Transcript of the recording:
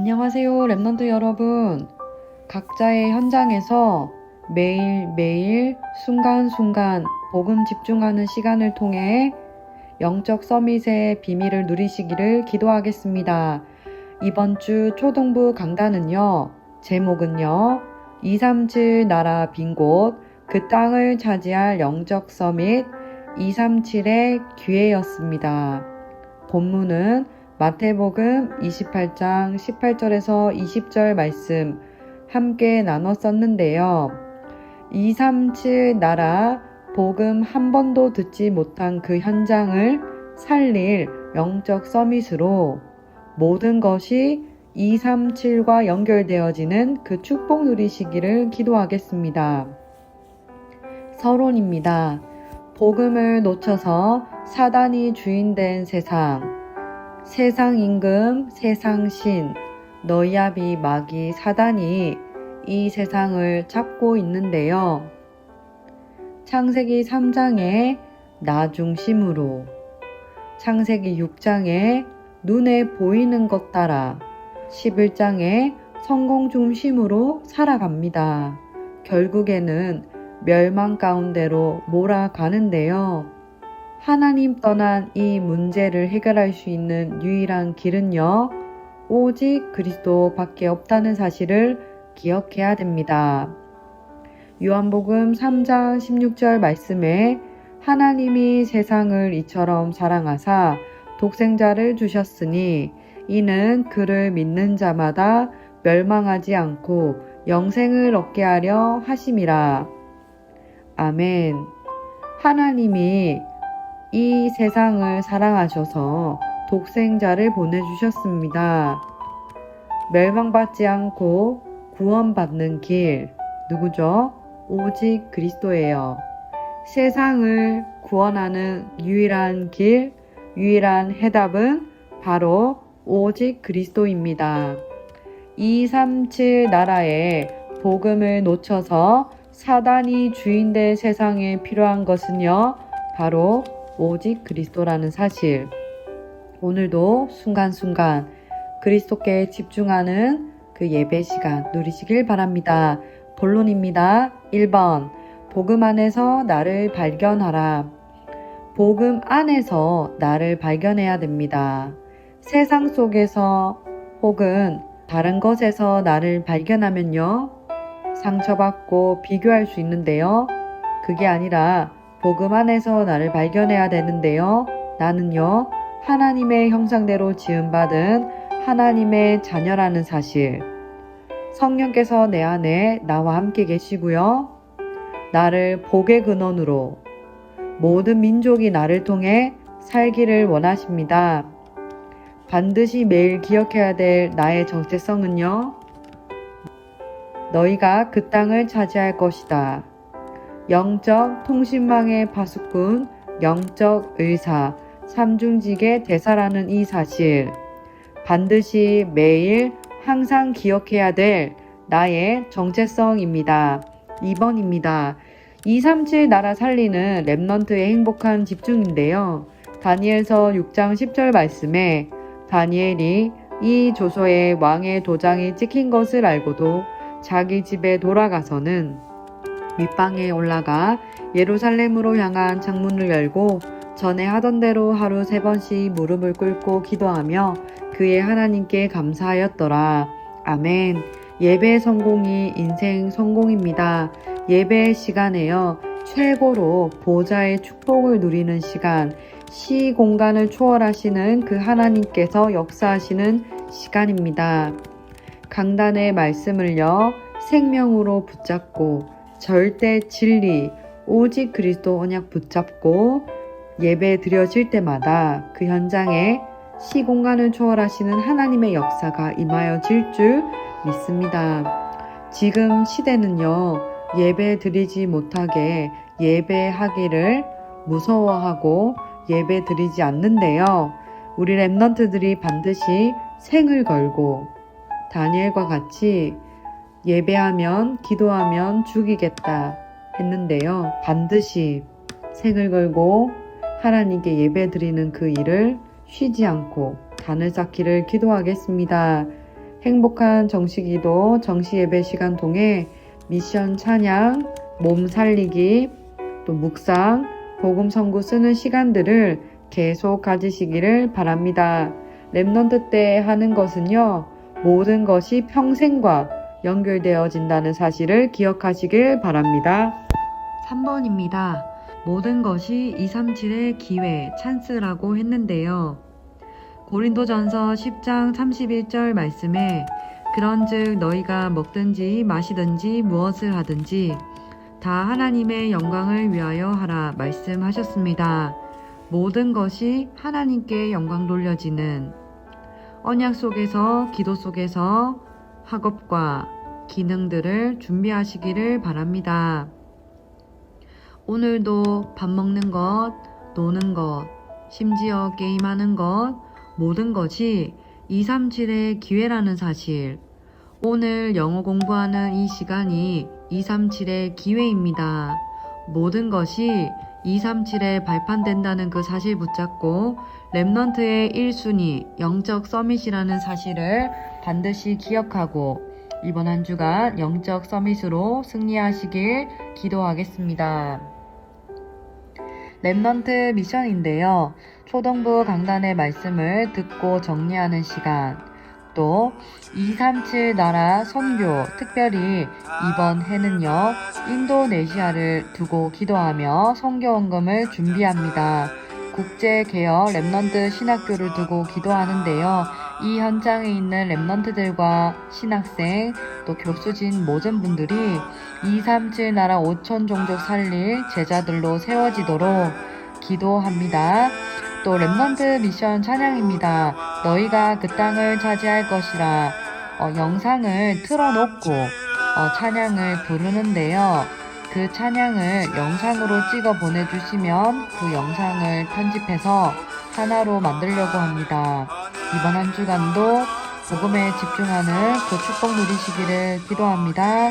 안녕하세요, 랩런트 여러분. 각자의 현장에서 매일매일 순간순간 복음 집중하는 시간을 통해 영적 서밋의 비밀을 누리시기를 기도하겠습니다. 이번 주 초등부 강단은요, 제목은요, 237 나라 빈 곳, 그 땅을 차지할 영적 서밋 237의 기회였습니다. 본문은 마태복음 28장 18절에서 20절 말씀 함께 나눴었는데요. 237 나라 복음 한 번도 듣지 못한 그 현장을 살릴 영적 서밋으로 모든 것이 237과 연결되어지는 그 축복 누리시기를 기도하겠습니다. 서론입니다. 복음을 놓쳐서 사단이 주인된 세상, 세상 임금, 세상 신, 너희아비 마귀 사단이 이 세상을 잡고 있는데요. 창세기 3장에 나 중심으로, 창세기 6장에 눈에 보이는 것 따라, 11장에 성공 중심으로 살아갑니다. 결국에는 멸망 가운데로 몰아가는데요. 하나님 떠난 이 문제를 해결할 수 있는 유일한 길은요, 오직 그리스도 밖에 없다는 사실을 기억해야 됩니다. 요한복음 3장 16절 말씀에 하나님이 세상을 이처럼 사랑하사 독생자를 주셨으니 이는 그를 믿는 자마다 멸망하지 않고 영생을 얻게 하려 하심이라. 아멘. 하나님이 이 세상을 사랑하셔서 독생자를 보내주셨습니다. 멸망받지 않고 구원받는 길, 누구죠? 오직 그리스도예요. 세상을 구원하는 유일한 길, 유일한 해답은 바로 오직 그리스도입니다. 237 나라의 복음을 놓쳐서 사단이 주인된 세상에 필요한 것은요, 바로 오직 그리스도라는 사실. 오늘도 순간순간 그리스도께 집중하는 그 예배 시간 누리시길 바랍니다. 본론입니다. 1번. 복음 안에서 나를 발견하라. 복음 안에서 나를 발견해야 됩니다. 세상 속에서 혹은 다른 것에서 나를 발견하면요. 상처받고 비교할 수 있는데요. 그게 아니라 복음 안에서 나를 발견해야 되는데요. 나는요, 하나님의 형상대로 지음받은 하나님의 자녀라는 사실. 성령께서 내 안에 나와 함께 계시고요. 나를 복의 근원으로 모든 민족이 나를 통해 살기를 원하십니다. 반드시 매일 기억해야 될 나의 정체성은요. 너희가 그 땅을 차지할 것이다. 영적 통신망의 파수꾼, 영적 의사, 삼중직의 대사라는 이 사실. 반드시 매일 항상 기억해야 될 나의 정체성입니다. 2번입니다. 237 나라 살리는 랩넌트의 행복한 집중인데요. 다니엘서 6장 10절 말씀에 다니엘이 이 조서에 왕의 도장이 찍힌 것을 알고도 자기 집에 돌아가서는 밑방에 올라가 예루살렘으로 향한 창문을 열고 전에 하던 대로 하루 세 번씩 무릎을 꿇고 기도하며 그의 하나님께 감사하였더라. 아멘. 예배 성공이 인생 성공입니다. 예배 시간에요. 최고로 보좌의 축복을 누리는 시간, 시 공간을 초월하시는 그 하나님께서 역사하시는 시간입니다. 강단의 말씀을요, 생명으로 붙잡고, 절대 진리, 오직 그리스도 언약 붙잡고, 예배 드려질 때마다 그 현장에 시공간을 초월하시는 하나님의 역사가 임하여질 줄 믿습니다. 지금 시대는요, 예배 드리지 못하게 예배하기를 무서워하고 예배 드리지 않는데요. 우리 랩넌트들이 반드시 생을 걸고 다니엘과 같이 예배하면 기도하면 죽이겠다 했는데요. 반드시 생을 걸고 하나님께 예배 드리는 그 일을 쉬지 않고 단을 쌓기를 기도하겠습니다. 행복한 정시기도 정시예배 시간 통해 미션 찬양, 몸 살리기, 또 묵상, 복음 선구 쓰는 시간들을 계속 가지시기를 바랍니다. 랩넌트 때 하는 것은요, 모든 것이 평생과 연결되어진다는 사실을 기억하시길 바랍니다. 3번입니다. 모든 것이 237의 기회, 찬스라고 했는데요. 고린도전서 10장 31절 말씀에 그런즉 너희가 먹든지 마시든지 무엇을 하든지 다 하나님의 영광을 위하여 하라 말씀하셨습니다. 모든 것이 하나님께 영광 돌려지는 언약 속에서 기도 속에서 학업과 기능들을 준비하시기를 바랍니다. 오늘도 밥 먹는 것, 노는 것, 심지어 게임하는 것, 모든 것이 237의 기회라는 사실. 오늘 영어 공부하는 이 시간이 237의 기회입니다. 모든 것이 237에 발판된다는 그 사실 붙잡고 랩넌트의 1순위 영적 서밋이라는 사실을 반드시 기억하고 이번 한 주간 영적 서밋으로 승리하시길 기도하겠습니다. 랩넌트 미션인데요. 초등부 강단의 말씀을 듣고 정리하는 시간, 또 237 나라 선교, 특별히 이번 해는요, 인도네시아를 두고 기도하며 선교원금을 준비합니다. 국제개혁 랩넌트 신학교를 두고 기도하는데요. 이 현장에 있는 랩넌트들과 신학생, 또 교수진 모든 분들이 237 나라 5천 종족 살릴 제자들로 세워지도록 기도합니다. 또 랩넌트 미션 찬양입니다. 너희가 그 땅을 차지할 것이라 어, 영상을 틀어놓고 어, 찬양을 부르는데요. 그 찬양을 영상으로 찍어 보내주시면 그 영상을 편집해서 하나로 만들려고 합니다. 이번 한 주간도 복음에 집중하는 그 축복 누리시기를 기도합니다.